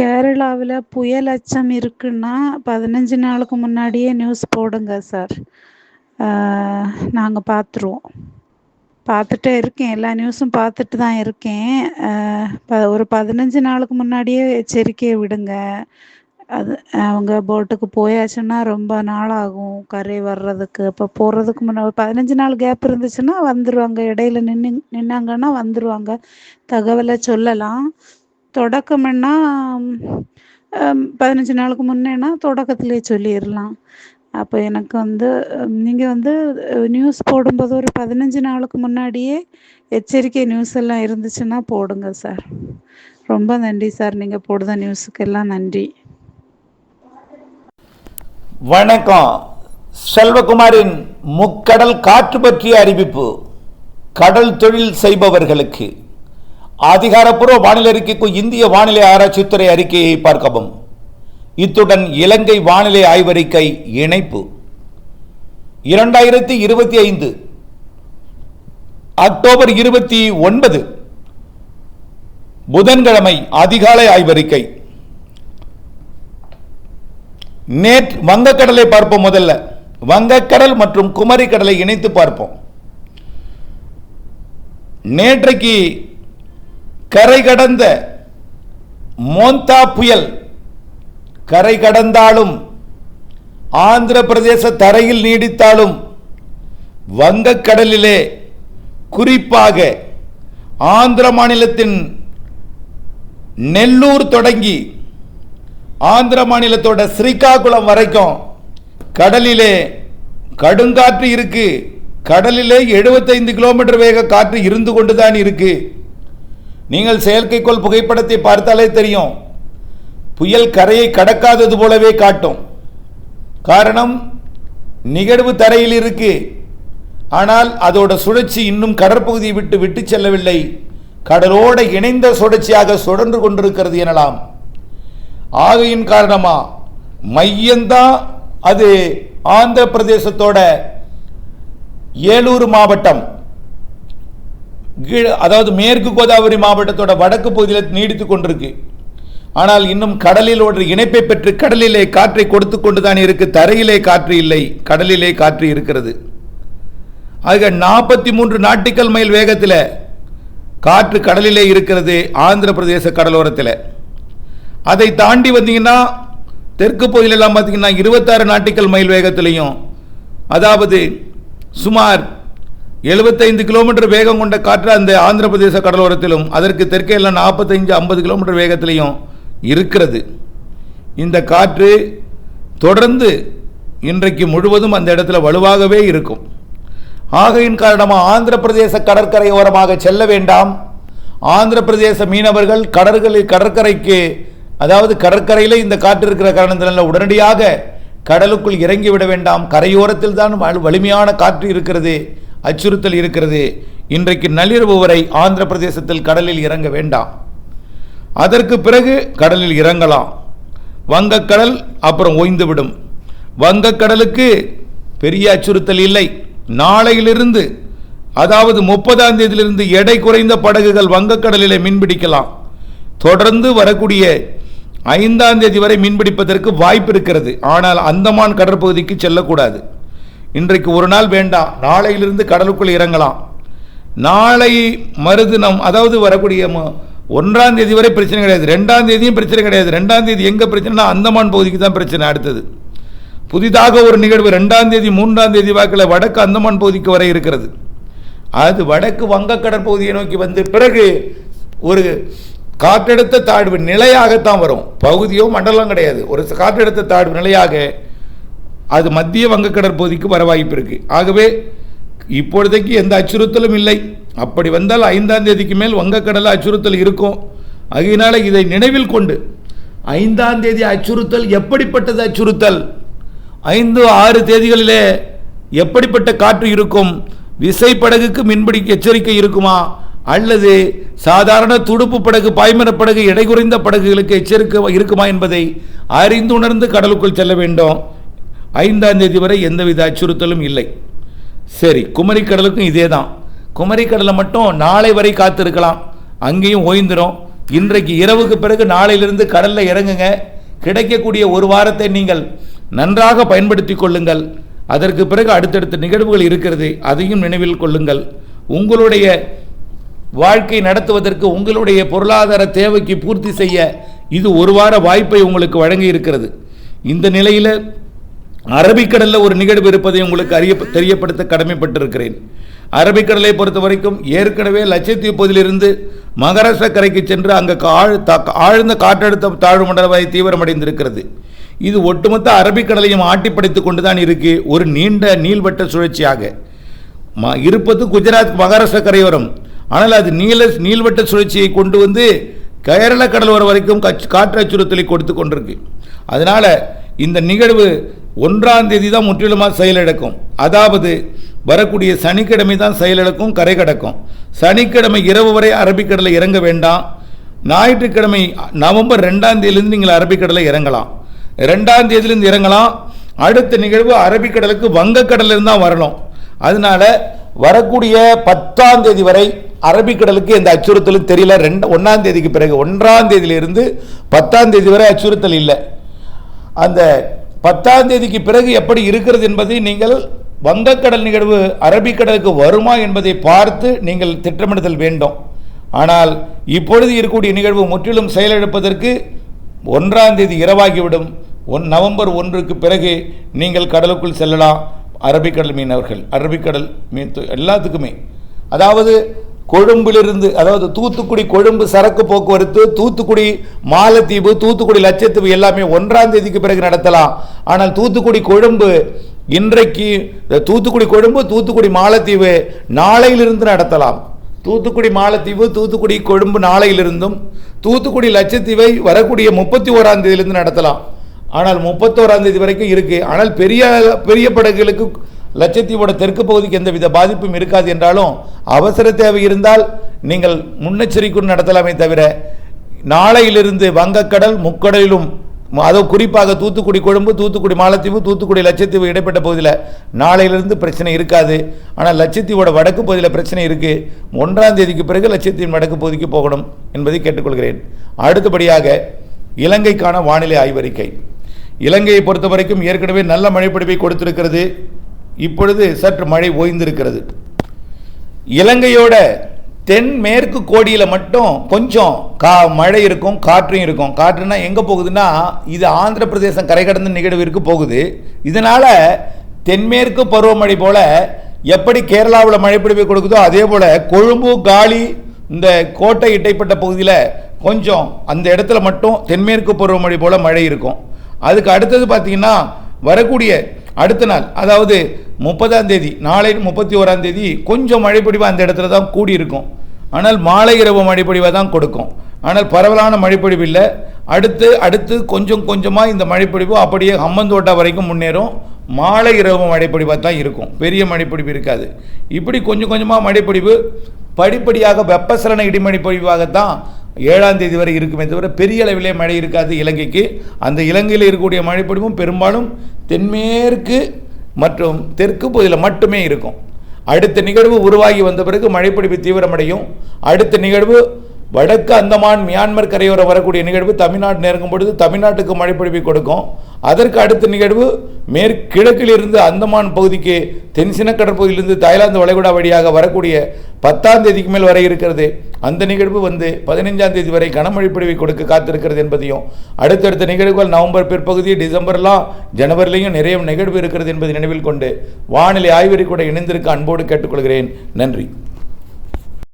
கேரளாவில் புயல் அச்சம் இருக்குன்னா பதினஞ்சு நாளுக்கு முன்னாடியே நியூஸ் போடுங்க சார். நாங்கள் பார்த்துருவோம் பார்த்துட்டே இருக்கேன். எல்லா நியூஸும் பார்த்துட்டு தான் இருக்கேன். ப ஒரு பதினஞ்சு நாளுக்கு முன்னாடியே எச்சரிக்கையை விடுங்க. அது அவங்க போட்டுக்கு போயாச்சுன்னா ரொம்ப நாள் ஆகும் கரை வர்றதுக்கு. அப்போ போகிறதுக்கு முன்னே ஒரு பதினஞ்சு நாள் கேப் இருந்துச்சுன்னா வந்துடுவாங்க இடையில நின்று நின்னாங்கன்னா வந்துடுவாங்க தகவலை சொல்லலாம். தொடக்கம்னா பதினஞ்சு நாளுக்கு முன்னேன்னா தொடக்கத்திலே சொல்லிடலாம் அப்போ எனக்கு வந்து நீங்கள் வந்து நியூஸ் போடும்போது ஒரு பதினஞ்சு நாளுக்கு முன்னாடியே எச்சரிக்கை நியூஸ் எல்லாம் இருந்துச்சுன்னா போடுங்க சார். ரொம்ப நன்றி சார். நீங்கள் போடுத நியூஸுக்கெல்லாம் நன்றி. வணக்கம். செல்வகுமாரின் முக்கடல் காற்று பற்றிய அறிவிப்பு. கடல் தொழில் செய்பவர்களுக்கு. அதிகாரப்பூர்வ வானிலை அறிக்கைக்கு இந்திய வானிலை ஆராய்ச்சித்துறை அறிக்கையை பார்க்கவும். இத்துடன் இலங்கை வானிலை ஆய்வறிக்கை இணைப்பு. இரண்டாயிரத்தி இருபத்தி ஐந்து அக்டோபர் இருபத்தி ஒன்பது புதன்கிழமை அதிகாலை ஆய்வறிக்கை. நேற்று வங்கக்கடலை பார்ப்போம் முதல்ல. வங்கக்கடல் மற்றும் குமரி கடலை இணைத்து பார்ப்போம். நேற்றைக்கு கரை கடந்த மோந்தா புயல் கரை கடந்தாலும் ஆந்திர பிரதேச தரையில் நீடித்தாலும் வங்கக்கடலிலே குறிப்பாக ஆந்திர மாநிலத்தின் நெல்லூர் தொடங்கி ஆந்திர மாநிலத்தோட ஸ்ரீகாகுளம் வரைக்கும் கடலிலே கடுங்காற்று இருக்கு. கடலிலே எழுபத்தைந்து கிலோமீட்டர் வேக காற்று இருந்து கொண்டுதான் இருக்குது நீங்கள் செயற்கைக்கோள் புகைப்படத்தை பார்த்தாலே தெரியும். புயல் கரையை கடக்காதது போலவே காட்டும். காரணம் நிகழ்வு தரையில் இருக்கு. ஆனால் அதோட சுழற்சி இன்னும் கடற்பகுதியை விட்டு விட்டு செல்லவில்லை. கடலோடு இணைந்த சுழற்சியாக சுழன்று கொண்டிருக்கிறது எனலாம். ஆகையின் காரணமா மையம்தான் அது ஆந்திர பிரதேசத்தோட ஏலூர் மாவட்டம். அதாவது மேற்கு கோதாவரி மாவட்டத்தோட வடக்கு பகுதியில் நீடித்து கொண்டிருக்கு. ஆனால் இன்னும் கடலில் ஒரு இணைப்பை பெற்று கடலிலே காற்றை கொடுத்து கொண்டுதான் இருக்கு. தரையிலே காற்று இல்லை கடலிலே காற்று இருக்கிறது. ஆக நாற்பத்தி மூன்று நாட்டிக்கல் மைல் வேகத்தில் காற்று கடலிலே இருக்கிறது ஆந்திர பிரதேச கடலோரத்தில். அதை தாண்டி வந்தீங்கன்னா தெற்கு பகுதியிலெல்லாம் பார்த்தீங்கன்னா இருபத்தாறு நாட்டிக்கல் மைல் வேகத்திலையும் அதாவது சுமார் எழுபத்தைந்து கிலோமீட்டர் வேகம் கொண்ட காற்று அந்த ஆந்திர பிரதேச கடலோரத்திலும் அதற்கு தெற்கே எல்லாம் நாற்பத்தஞ்சு ஐம்பது கிலோமீட்டர் வேகத்திலையும் இருக்கிறது. இந்த காற்று தொடர்ந்து இன்றைக்கு முழுவதும் அந்த இடத்துல வலுவாகவே இருக்கும். ஆகையின் காரணமாக ஆந்திர பிரதேச கடற்கரையோரமாக செல்ல வேண்டாம். ஆந்திர பிரதேச மீனவர்கள் கடற்களில் கடற்கரைக்கு அதாவது கடற்கரையில் இந்த காற்று இருக்கிற காரணத்தினால உடனடியாக கடலுக்குள் இறங்கி விட வேண்டாம். கரையோரத்தில் தான் வலிமையான காற்று இருக்கிறது. அச்சுறுத்தல் இருக்கிறது. இன்றைக்கு நள்ளிரவு வரை ஆந்திர பிரதேசத்தில் கடலில் இறங்க வேண்டாம். அதற்கு பிறகு கடலில் இறங்கலாம். வங்கக்கடல் அப்புறம் ஓய்ந்துவிடும் வங்கக்கடலுக்கு பெரிய அச்சுறுத்தல் இல்லை. நாளையிலிருந்து அதாவது முப்பதாம் தேதியிலிருந்து எடை குறைந்த படகுகள் வங்கக்கடலிலே மீன்பிடிக்கலாம். தொடர்ந்து வரக்கூடிய ஐந்தாம் தேதி வரை மீன்பிடிப்பதற்கு வாய்ப்பு இருக்கிறது. ஆனால் அந்தமான் கடற்பகுதிக்கு செல்லக்கூடாது. இன்றைக்கு ஒரு நாள் வேண்டாம் நாளையிலிருந்து கடலுக்குள் இறங்கலாம். நாளை மறுதினம் அதாவது வரக்கூடிய ஒன்றாம் தேதி வரை பிரச்சனை கிடையாது. ரெண்டாம் தேதியும் பிரச்சனை கிடையாது. ரெண்டாம் தேதி எங்கே பிரச்சனைனா அந்தமான் பகுதிக்கு தான் பிரச்சனை அடுத்தது. புதிதாக ஒரு நிகழ்வு ரெண்டாம் தேதி மூன்றாம் தேதி வாக்கில் வடக்கு அந்தமான் பகுதிக்கு வரை இருக்கிறது. அது வடக்கு வங்கக்கடற்பகுதியை நோக்கி வந்து பிறகு ஒரு காற்றெடுத்த தாழ்வு நிலையாகத்தான் வரும். பகுதியோ மண்டலம் கிடையாது. ஒரு காற்றெடுத்த தாழ்வு நிலையாக அது மத்திய வங்கக்கடற்பகுதிக்கு வர வாய்ப்பு இருக்கு. ஆகவே இப்பொழுதைக்கு எந்த அச்சுறுத்தலும் இல்லை. அப்படி வந்தால் ஐந்தாம் தேதிக்கு மேல் வங்கக்கடலில் அச்சுறுத்தல் இருக்கும். அதனால இதை நினைவில் கொண்டு ஐந்தாம் தேதி அச்சுறுத்தல் எப்படிப்பட்டது அச்சுறுத்தல்? ஐந்து ஆறு தேதிகளிலே எப்படிப்பட்ட காற்று இருக்கும்? விசைப்படகுக்கு மின்பிடி எச்சரிக்கை இருக்குமா? அல்லது சாதாரண துடுப்பு படகு பாய்மர படகு எடை குறைந்த படகுகளுக்கு எச்சரிக்கை இருக்குமா என்பதை அறிந்து உணர்ந்து கடலுக்குள் செல்ல வேண்டும். ஐந்தாம் தேதி வரை எந்தவித அச்சுறுத்தலும் இல்லை. சரி குமரி கடலுக்கும் இதே தான் குமரி கடலை மட்டும் நாளை வரை காத்திருக்கலாம். அங்கேயும் ஓய்ந்துடும் இன்றைக்கு இரவுக்கு பிறகு நாளையிலிருந்து கடலில் இறங்குங்க. கிடைக்கக்கூடிய ஒரு வாரத்தை நீங்கள் நன்றாக பயன்படுத்தி கொள்ளுங்கள். அதற்கு பிறகு அடுத்தடுத்த நிகழ்வுகள் இருக்கிறது அதையும் நினைவில் கொள்ளுங்கள். உங்களுடைய வாழ்க்கை நடத்துவதற்கு உங்களுடைய பொருளாதார தேவைக்கு பூர்த்தி செய்ய இது ஒரு வார வாய்ப்பை உங்களுக்கு வழங்கி இருக்கிறது. இந்த நிலையில் அரபிக்கடலில் ஒரு நிகழ்வு இருப்பதை உங்களுக்கு அறிய தெரியப்படுத்த கடமைப்பட்டிருக்கிறேன். அரபிக்கடலை பொறுத்த வரைக்கும் ஏற்கனவே லட்சத்தீவுப்பதிலிருந்து மகாராஷ்டிரா கரைக்கு சென்று அங்கே ஆழ் த ஆழ்ந்த காற்றழுத்த தாழ்வு மண்டலவாய் தீவிரமடைந்திருக்கிறது. இது ஒட்டுமொத்த அரபிக்கடலையும் ஆட்டிப்படைத்துக் கொண்டுதான் இருக்கு ஒரு நீண்ட நீள்வட்ட சுழற்சியாக. ம- இருப்பது குஜராத் மகாராஷ்டிரா கரையோரம். ஆனால் அது நீல நீள்வட்ட சுழற்சியை கொண்டு வந்து கேரள கடலோரம் வரைக்கும் கச்- காற்று அச்சுறுத்தலை கொடுத்து கொண்டிருக்கு. அதனால் இந்த நிகழ்வு ஒன்றாம் தேதி தான் முற்றிலுமாக செயலிழக்கும். அதாவது வரக்கூடிய சனிக்கிழமை தான் செயலிழக்கும் கரை கடக்கும். சனிக்கிழமை இரவு வரை அரபிக்கடலை இறங்க வேண்டாம். ஞாயிற்றுக்கிழமை நவம்பர் ரெண்டாம் தேதியிலிருந்து நீங்கள் அரபிக்கடலை இறங்கலாம். ரெண்டாம் தேதியிலிருந்து இறங்கலாம். அடுத்த நிகழ்வு அரபிக்கடலுக்கு வங்கக்கடலிருந்து தான் வரணும். அதனால வரக்கூடிய பத்தாம் தேதி வரை அரபிக்கடலுக்கு எந்த அச்சுறுத்தலும் தெரியல. ரெண்டு ஒன்றாம் தேதிக்கு பிறகு ஒன்றாம் தேதியிலிருந்து பத்தாம் தேதி வரை அச்சுறுத்தல் இல்லை. அந்த பத்தாம் தேதிக்கு பிறகு எப்படி இருக்கிறது என்பதை நீங்கள் வங்கக்கடல் நிகழ்வு அரபிக்கடலுக்கு வருமா என்பதை பார்த்து நீங்கள் திட்டமிடுதல் வேண்டும். ஆனால் இப்பொழுது இருக்கக்கூடிய நிகழ்வு முற்றிலும் செயலிழப்பதற்கு ஒன்றாம் தேதி இரவாகிவிடும். ஒன் நவம்பர் ஒன்றுக்கு பிறகு நீங்கள் கடலுக்குள் செல்லலாம். அரபிக்கடல் மீனவர்கள் அரபிக்கடல் மீன் எல்லாத்துக்குமே. அதாவது கொழும்பிலிருந்து அதாவது தூத்துக்குடி கொழும்பு சரக்கு போக்குவரத்து தூத்துக்குடி மாலத்தீவு தூத்துக்குடி லட்சத்தீவு எல்லாமே ஒன்றாம் தேதிக்கு பிறகு நடத்தலாம். ஆனால் தூத்துக்குடி கொழும்பு இன்றைக்கு தூத்துக்குடி கொழும்பு தூத்துக்குடி மாலத்தீவு நாளையிலிருந்து நடத்தலாம். தூத்துக்குடி மாலத்தீவு தூத்துக்குடி கொழும்பு நாளையிலிருந்தும் தூத்துக்குடி லட்சத்தீவை வரக்கூடிய முப்பத்தி ஓராம் தேதியிலிருந்து நடத்தலாம். ஆனால் முப்பத்தோராம் தேதி வரைக்கும் இருக்குது ஆனால் பெரிய பெரிய படகுகளுக்கு லட்சத்தீவோட தெற்கு பகுதிக்கு எந்தவித பாதிப்பும் இருக்காது என்றாலும் அவசர தேவை இருந்தால் நீங்கள் முன்னெச்சரிக்கை நடத்தலாமே தவிர நாளையிலிருந்து வங்கக்கடல் முக்கடலிலும் அதோ குறிப்பாக தூத்துக்குடி கொழும்பு தூத்துக்குடி மாலத்தீவு தூத்துக்குடி லட்சத்தீவு இடைப்பட்ட பகுதியில் நாளையிலிருந்து பிரச்சனை இருக்காது. ஆனால் லட்சத்தீவோட வடக்கு பகுதியில் பிரச்சனை இருக்குது ஒன்றாம் தேதிக்கு பிறகு லட்சத்தீவின் வடக்கு பகுதிக்கு போகணும் என்பதை கேட்டுக்கொள்கிறேன். அடுத்தபடியாக இலங்கைக்கான வானிலை ஆய்வறிக்கை. இலங்கையை பொறுத்த வரைக்கும் ஏற்கனவே நல்ல மழைப்பிடிப்பை கொடுத்திருக்கிறது. இப்பொழுது சற்று மழை ஓய்ந்திருக்கிறது. இலங்கையோட தென்மேற்கு கோடியில் மட்டும் கொஞ்சம் கா மழை இருக்கும் காற்றும் இருக்கும். காற்றுனா எங்கே போகுதுன்னா இது ஆந்திர பிரதேசம் கரை கடந்த நிகழ்விற்கு போகுது. இதனால் தென்மேற்கு பருவமழை போல் எப்படி கேரளாவில் மழைப்பிடிப்பை கொடுக்குதோ அதே போல் கொழும்பு காலி இந்த கோட்டை இடைப்பட்ட பகுதியில் கொஞ்சம் அந்த இடத்துல மட்டும் தென்மேற்கு பருவமழை போல் மழை இருக்கும். அதுக்கு அடுத்தது பார்த்திங்கன்னா வரக்கூடிய அடுத்த நாள் அதாவது முப்பதாம் தேதி நாளை முப்பத்தி ஓராம் தேதி கொஞ்சம் மழைப்பொழிவு அந்த இடத்துல தான் கூடி இருக்கும் ஆனால் மாலை இரவு மழைப்பொழிவை தான் கொடுக்கும். ஆனால் பரவலான மழைப்பொழிவு இல்லை. அடுத்து அடுத்து கொஞ்சம் கொஞ்சமாக இந்த மழைப்பொழிவு அப்படியே ஹம்மந்தோட்டா வரைக்கும் முன்னேறும். மாலை இரவு மழைப்பொழிவாக தான் இருக்கும். பெரிய மழைப்பொழிவு இருக்காது. இப்படி கொஞ்சம் கொஞ்சமாக மழைப்பொழிவு படிப்படியாக வெப்பசலன இடிமழை பொழிவாகத்தான் ஏழாம் தேதி வரை இருக்குமே தவிர பெரிய அளவிலே மழை இருக்காது இலங்கைக்கு. அந்த இலங்கையில் இருக்கக்கூடிய மழைப்பொழிவும் பெரும்பாலும் தென்மேற்கு மற்றும் தெற்கு பகுதியில் மட்டுமே இருக்கும். அடுத்த நிகழ்வு உருவாகி வந்த பிறகு மழைப்பிடிப்பு தீவிரமடையும். அடுத்த நிகழ்வு வடக்கு அந்தமான் மியான்மர் கரையோரம் வரக்கூடிய நிகழ்வு தமிழ்நாடு நெருங்கும் பொழுது தமிழ்நாட்டுக்கு மழைப்பொழிவை கொடுக்கும். அதற்கு அடுத்த நிகழ்வு மேற்கிழக்கில் இருந்து அந்தமான் பகுதிக்கு தென்சின கடற்பகுதியிலிருந்து தாய்லாந்து வளைகுடா வழியாக வரக்கூடிய பத்தாம் தேதிக்கு மேல் வர இருக்கிறது. அந்த நிகழ்வு வந்து பதினைஞ்சாம் தேதி வரை கனமழை பொழிவை கொடுக்க காத்திருக்கிறது என்பதையும் அடுத்தடுத்த நிகழ்வுகள் நவம்பர் பிற்பகுதி டிசம்பர்லாம் ஜனவரிலையும் நிறைய நிகழ்வு இருக்கிறது என்பதை நினைவில் கொண்டு வானிலை ஆய்வறிக்கூட இணைந்திருக்க அன்போடு கேட்டுக்கொள்கிறேன். நன்றி.